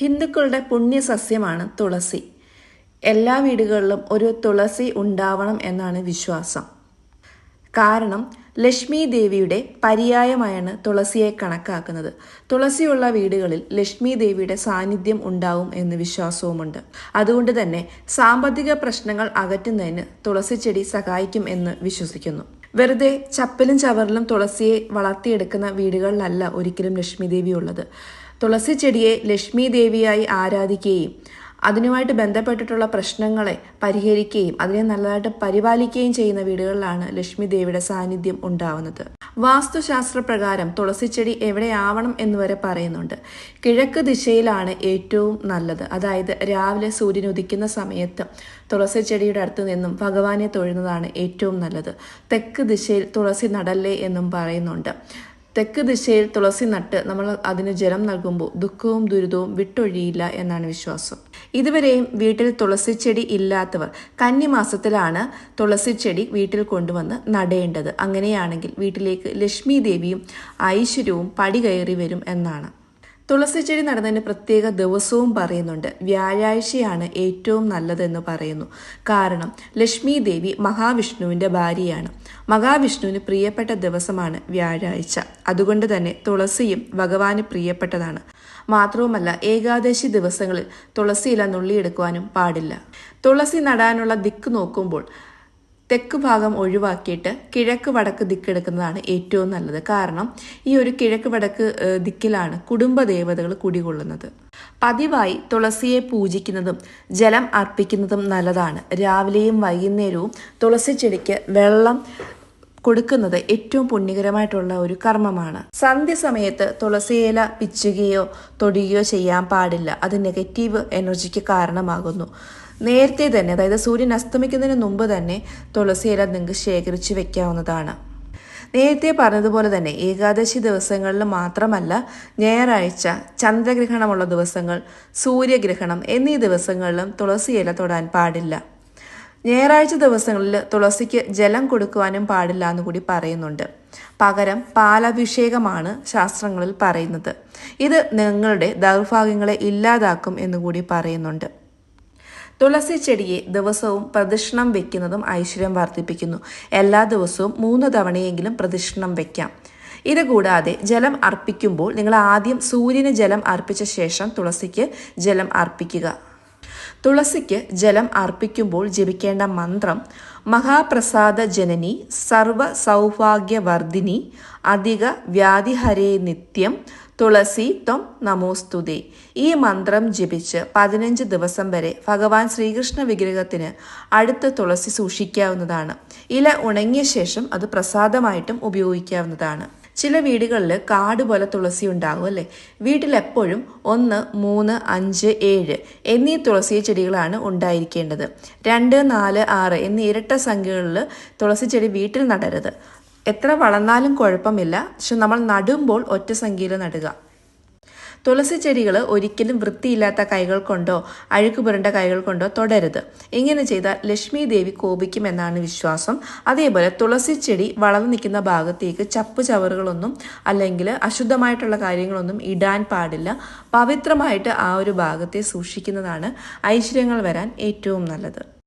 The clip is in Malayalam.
ഹിന്ദുക്കളുടെ പുണ്യസസ്യമാണ് തുളസി. എല്ലാ വീടുകളിലും ഒരു തുളസി ഉണ്ടാവണം എന്നാണ് വിശ്വാസം. കാരണം ലക്ഷ്മി ദേവിയുടെ പര്യായമായാണ് തുളസിയെ കണക്കാക്കുന്നത്. തുളസിയുള്ള വീടുകളിൽ ലക്ഷ്മി ദേവിയുടെ സാന്നിധ്യം ഉണ്ടാവും എന്ന് വിശ്വാസവുമുണ്ട്. അതുകൊണ്ട് തന്നെ സാമ്പത്തിക പ്രശ്നങ്ങൾ അകറ്റുന്നതിന് തുളസി ചെടി സഹായിക്കും എന്ന് വിശ്വസിക്കുന്നു. വെറുതെ ചപ്പലും ചവറിലും തുളസിയെ വളർത്തിയെടുക്കുന്ന വീടുകളിലല്ല ഒരിക്കലും ലക്ഷ്മി ദേവി ഉള്ളത്. തുളസി ചെടിയെ ലക്ഷ്മി ദേവിയായി ആരാധിക്കുകയും അതിനുമായിട്ട് ബന്ധപ്പെട്ടിട്ടുള്ള പ്രശ്നങ്ങളെ പരിഹരിക്കുകയും അതിനെ നല്ലതായിട്ട് പരിപാലിക്കുകയും ചെയ്യുന്ന വീടുകളിലാണ് ലക്ഷ്മി ദേവിയുടെ സാന്നിധ്യം ഉണ്ടാവുന്നത്. വാസ്തുശാസ്ത്ര പ്രകാരം തുളസിച്ചെടി എവിടെയാവണം എന്ന് വരെ പറയുന്നുണ്ട്. കിഴക്ക് ദിശയിലാണ് ഏറ്റവും നല്ലത്. അതായത് രാവിലെ സൂര്യൻ ഉദിക്കുന്ന സമയത്ത് തുളസി ചെടിയുടെ അടുത്ത് നിന്നും ഭഗവാനെ തൊഴുന്നതാണ് ഏറ്റവും നല്ലത്. തെക്ക് ദിശയിൽ തുളസി നടല്ലേ എന്നും പറയുന്നുണ്ട്. തെക്ക് ദിശയിൽ തുളസി നട്ട് നമ്മൾ അതിന് ജലം നൽകുമ്പോൾ ദുഃഖവും ദുരിതവും വിട്ടൊഴിയില്ല എന്നാണ് വിശ്വാസം. ഇതുവരെയും വീട്ടിൽ തുളസി ചെടി ഇല്ലാത്തവർ കന്നിമാസത്തിലാണ് ചെടി വീട്ടിൽ കൊണ്ടുവന്ന് നടേണ്ടത്. അങ്ങനെയാണെങ്കിൽ വീട്ടിലേക്ക് ലക്ഷ്മി ദേവിയും ഐശ്വര്യവും പടി കയറി വരും എന്നാണ്. തുളസിച്ചെടി നടുന്നതിന് പ്രത്യേക ദിവസവും പറയുന്നുണ്ട്. വ്യാഴാഴ്ചയാണ് ഏറ്റവും നല്ലതെന്ന് പറയുന്നു. കാരണം ലക്ഷ്മി ദേവി മഹാവിഷ്ണുവിന്റെ ഭാര്യയാണ്. മഹാവിഷ്ണുവിന് പ്രിയപ്പെട്ട ദിവസമാണ് വ്യാഴാഴ്ച. അതുകൊണ്ട് തന്നെ തുളസിയും ഭഗവാന് പ്രിയപ്പെട്ടതാണ്. മാത്രവുമല്ല ഏകാദശി ദിവസങ്ങളിൽ തുളസിയില നുള്ളിയെടുക്കുവാനും പാടില്ല. തുളസി നടാനുള്ള ദിക്ക് നോക്കുമ്പോൾ തെക്ക് ഭാഗം ഒഴിവാക്കിയിട്ട് കിഴക്ക് വടക്ക് ദിക്കെടുക്കുന്നതാണ് ഏറ്റവും നല്ലത്. കാരണം ഈ ഒരു കിഴക്ക് വടക്ക് ദിക്കിലാണ് കുടുംബ ദേവതകൾ കുടികൊള്ളുന്നത്. പതിവായി തുളസിയെ പൂജിക്കുന്നതും ജലം അർപ്പിക്കുന്നതും നല്ലതാണ്. രാവിലെയും വൈകുന്നേരവും തുളസി ചെടിക്ക് വെള്ളം കൊടുക്കുന്നത് ഏറ്റവും പുണ്യകരമായിട്ടുള്ള ഒരു കർമ്മമാണ്. സന്ധ്യ സമയത്ത് തുളസിയില പിച്ചുകയോ തൊടുകയോ ചെയ്യാൻ പാടില്ല. അത് നെഗറ്റീവ് എനർജിക്ക് കാരണമാകുന്നു. നേരത്തെ തന്നെ അതായത് സൂര്യൻ അസ്തമിക്കുന്നതിന് മുമ്പ് തന്നെ തുളസിയില നിങ്ങൾക്ക് ശേഖരിച്ച് വെക്കാവുന്നതാണ്. നേരത്തെ പറഞ്ഞതുപോലെ തന്നെ ഏകാദശി ദിവസങ്ങളിൽ മാത്രമല്ല ഞായറാഴ്ച ചന്ദ്രഗ്രഹണമുള്ള ദിവസങ്ങൾ സൂര്യഗ്രഹണം എന്നീ ദിവസങ്ങളിലും തുളസിയില തൊടാൻ പാടില്ല. ഞായറാഴ്ച ദിവസങ്ങളിൽ തുളസിക്ക് ജലം കൊടുക്കുവാനും പാടില്ല എന്ന് കൂടി പറയുന്നുണ്ട്. പകരം പാലഭിഷേകമാണ് ശാസ്ത്രങ്ങളിൽ പറയുന്നത്. ഇത് നിങ്ങളുടെ ദൗർഭാഗ്യങ്ങളെ ഇല്ലാതാക്കും എന്നുകൂടി പറയുന്നുണ്ട്. തുളസി ചെടിയെ ദിവസവും പ്രദക്ഷിണം വെക്കുന്നതും ഐശ്വര്യം വർദ്ധിപ്പിക്കുന്നു. എല്ലാ ദിവസവും മൂന്ന് തവണയെങ്കിലും പ്രദക്ഷിണം വെക്കാം. ഇത് കൂടാതെ ജലം അർപ്പിക്കുമ്പോൾ നിങ്ങൾ ആദ്യം സൂര്യന് ജലം അർപ്പിച്ച ശേഷം തുളസിക്ക് ജലം അർപ്പിക്കുക. തുളസിക്ക് ജലം അർപ്പിക്കുമ്പോൾ ജപിക്കേണ്ട മന്ത്രം മഹാപ്രസാദ ജനനി സർവ സൗഭാഗ്യവർദ്ധിനി അധിക വ്യാധിഹരേ നിത്യം തുളസി ത്വം നമോസ്തുതേ. ഈ മന്ത്രം ജപിച്ച് പതിനഞ്ച് ദിവസം വരെ ഭഗവാൻ ശ്രീകൃഷ്ണ വിഗ്രഹത്തിന് അടുത്ത് തുളസി സൂക്ഷിക്കാവുന്നതാണ്. ഇല ഉണങ്ങിയ ശേഷം അത് പ്രസാദമായിട്ടും ഉപയോഗിക്കാവുന്നതാണ്. ചില വീടുകളിൽ കാട് പോലെ തുളസി ഉണ്ടാകും അല്ലേ? വീട്ടിൽ എപ്പോഴും ഒന്ന് മൂന്ന് അഞ്ച് ഏഴ് എന്നീ തുളസി ചെടികളാണ് ഉണ്ടായിരിക്കേണ്ടത്. രണ്ട് നാല് ആറ് എന്നീ ഇരട്ട സംഖ്യകളിൽ തുളസി ചെടി വീട്ടിൽ നടരുത്. എത്ര വളർന്നാലും കുഴപ്പമില്ല. പക്ഷെ നമ്മൾ നടുമ്പോൾ ഒറ്റ സംഖ്യയിൽ നടുക. തുളസി ചെടികൾ ഒരിക്കലും വൃത്തിയില്ലാത്ത കൈകൾ കൊണ്ടോ അഴുക്ക് പുരണ്ട കൈകൾ കൊണ്ടോ തൊടരുത്. ഇങ്ങനെ ചെയ്താൽ ലക്ഷ്മി ദേവി കോപിക്കുമെന്നാണ് വിശ്വാസം. അതേപോലെ തുളസി ചെടി വളർന്നു നിൽക്കുന്ന ഭാഗത്തേക്ക് ചപ്പ് ചവറുകളൊന്നും അല്ലെങ്കിൽ അശുദ്ധമായിട്ടുള്ള കാര്യങ്ങളൊന്നും ഇടാൻ പാടില്ല. പവിത്രമായിട്ട് ആ ഒരു ഭാഗത്തെ സൂക്ഷിക്കുന്നതാണ് ഐശ്വര്യങ്ങൾ വരാൻ ഏറ്റവും നല്ലത്.